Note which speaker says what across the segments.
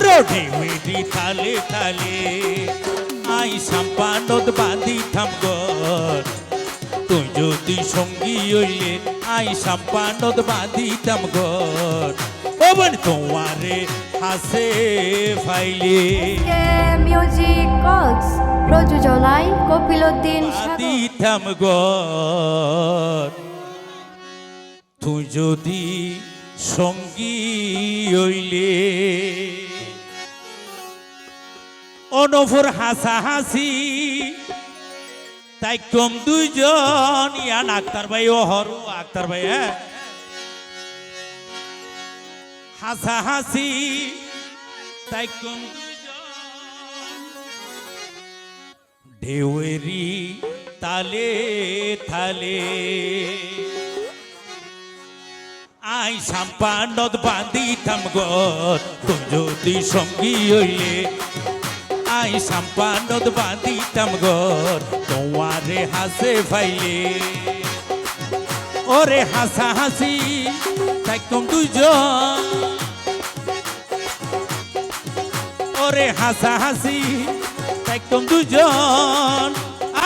Speaker 1: আরও ঢেউটি তালে তালে আই সাম্পানদ বাঁধিতাম গর তুই যদি সঙ্গী হইলে আই সাম্পানদ বাঁধিতাম গর ওবন তোমারে হাসে ফাইলে।
Speaker 2: মিউজিক কক্স প্রযোজনায় কপিলউদ্দিন
Speaker 1: গর তুই যদি সঙ্গী হইলে অনফর হাসা হাসি তাই কম দুইজন, ইয়ান আক্তার ভাই ও হরু আক্তার ভাই হ্যাঁ। হাসা হাসি তাই কম ঢেউয়েরি তালে তালে আই সাম্পানদ বাঁধিতাম গর তুই যদি সঙ্গী হইলে আই সাম্পানদ বাঁধিতাম গর তোমারে হাসে ফাইলে ওরে হাসা হাসি, তাই কম দুইজন? ওরে হাসা হাসি একদম দুজন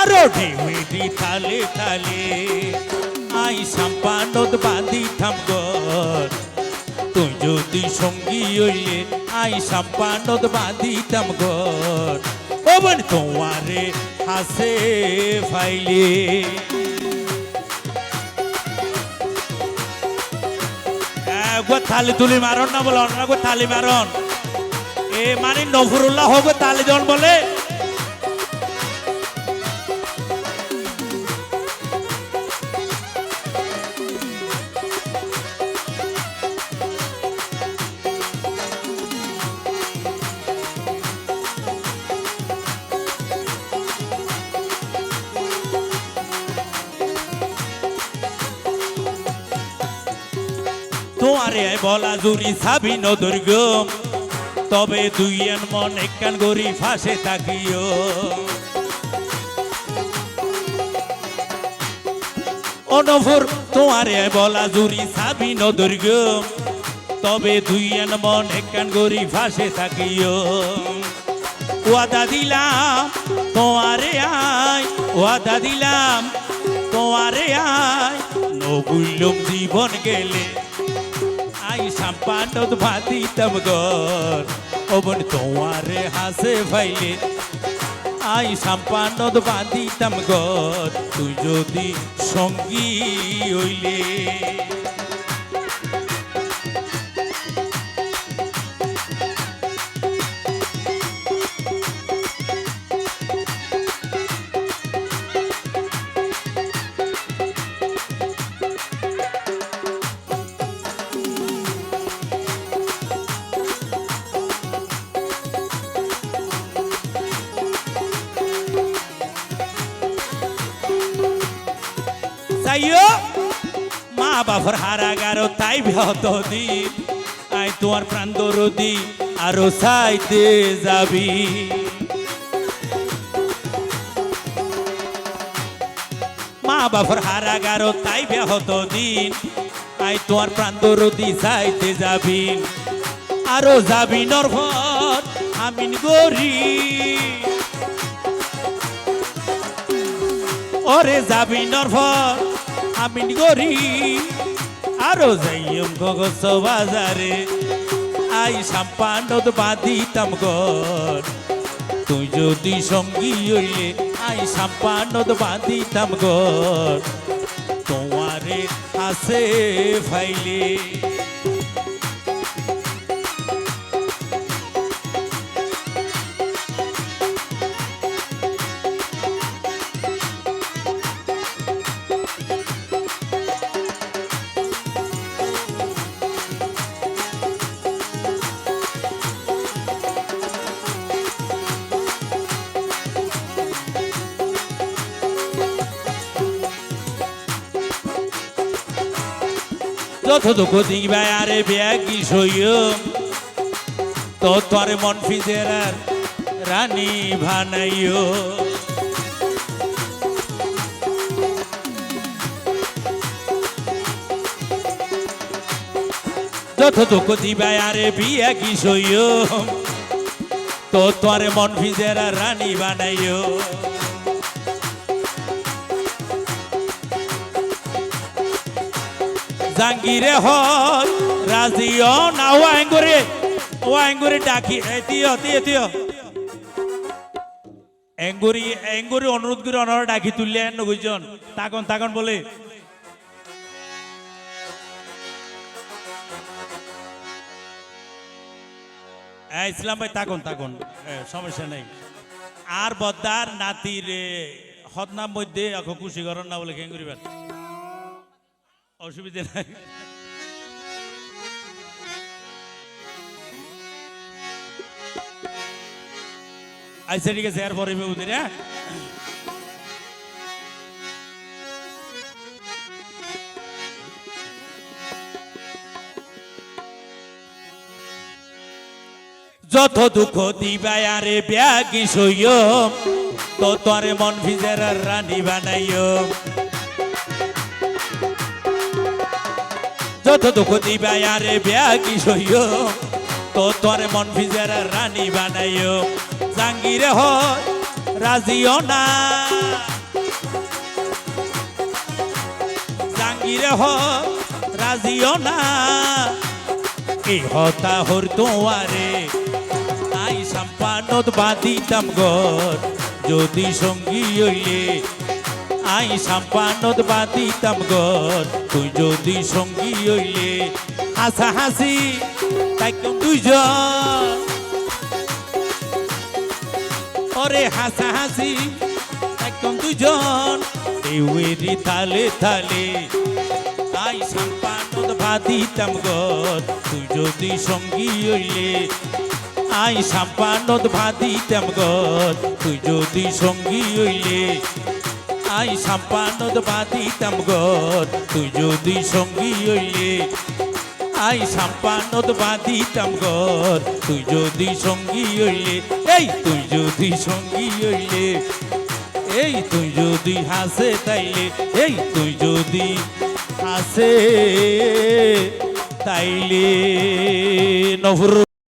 Speaker 1: আরও ঢেউটি তালে তালে। আই সাম্পানদ বাঁধিতাম গর তুই যদি সঙ্গী হইলে আই সাম্পানদ বাঁধিতাম গর ওবন তোমারে হাসে ফাইলে। একবার থালি তুলি মারন না বলে অন্য থালি মারন। এ মানে নফরুল্লাহ হোক তালে জন বলে। তোমারে বলা জুরি সাবি নদুর্গম তবে দুই এন মন একখান গরি ফাঁসে থাকিও। অনফর তোমারে বলা জুরি সাবি নদুর্গম তবে দুই এন মন একখান গরি ফাঁসে থাকিও। ওয়াদা দিলাম তোমারে আয়, ওয়াদা দিলাম তোমারে আয়। নবুল্লম জীবন গেলে সাম্পানত ভাতিতাম গর। ওবন তোমারে হাসে ভাইলে। আই সাম্পানত বাঁধিতাম গর। তুই যদি সঙ্গী হইলে। যাইও মা বাবার হারাগারো তাই ব্যাহত দিন। আই তোমার প্রাণ দরদি, আরও সাইতে যাবি। মা বাবার হারাগারো তাই ব্যাহত দিন। আই তোমার প্রাণ দরদি সাইতে যাবি। আরও যাবি নরভর আমিন গরি। ওরে যাবি নরফর আমিন গরি আরও যাইম গগস বাজারে আই সাম্পানত বাঁধিতাম গর তুই যদি সঙ্গী হইলে আই সাম্পানত বাঁধিতাম গর তোমারে আছে ফাইলে। যত দুঃখ দিবা আরে ব্যাগি সইয়। তো তোর মন ফিজের রানী ভানাইও যত যত দুঃখ দিবাই আরে বিয়া কি সইও তো তোরে মন ভিজেরা রানী বানাইও জাঙ্গিরে হয় রাজিও না ওয়াঙ্গুরে ওয়াঙ্গুরে ডাকি এতিও তিও তিও এঙ্গুরি এঙ্গুরি অনুরোধ করে অনারা ডাকি তুললে এন বুঝজন তাকন তাকন বলে। ইসলাম ভাই তাকন তাকন সমস্যা নেই। আর বদ্দার নাতির হদনাম মধ্যে খুশি করেন না বলে কেঙ্গুরিবার অসুবিধা নাই। আচ্ছা ঠিক আছে, এরপরে মেহুদিন হ্যাঁ? যত দুঃখ দিবাই আরে ব্যাগি সইয় তো তোরে মন ভিজের রানী বানাইও। যত দুঃখ দিবাই আরে ব্যাগি সইয় তো তোরে মন ভিজের রানী বানাইও। জাঙ্গিরে হয়, রাজিও না। জাঙ্গিরে হয়, রাজিও না। এই হতা হর তোমারে আই সাম্পানত বাদিতাম গর যদি সঙ্গী হইলে, আই সাম্পানত বাদিতাম গর তুই যদি সঙ্গী হইলে হাসা হাসি, তাই দুইজন। ওরে হাসা হাসি একদম দুজন এউরি তালে তালে আই সাম্পানত বাদিতাম গর তুই যদি সঙ্গী হইলে, আই সাম্পানত ভাদিতাম গর তুই যদি সঙ্গী হইলে আই সাম্পানত বাদিতাম গর তুই যদি সঙ্গী হইলে, আই সাম্পানত বাদিতাম গর তুই যদি সঙ্গী হইলে, এই তুই যদি সঙ্গী হইলে, এই তুই যদি হাসে তাইলে, এই তুই যদি হাসে তাইলে নভর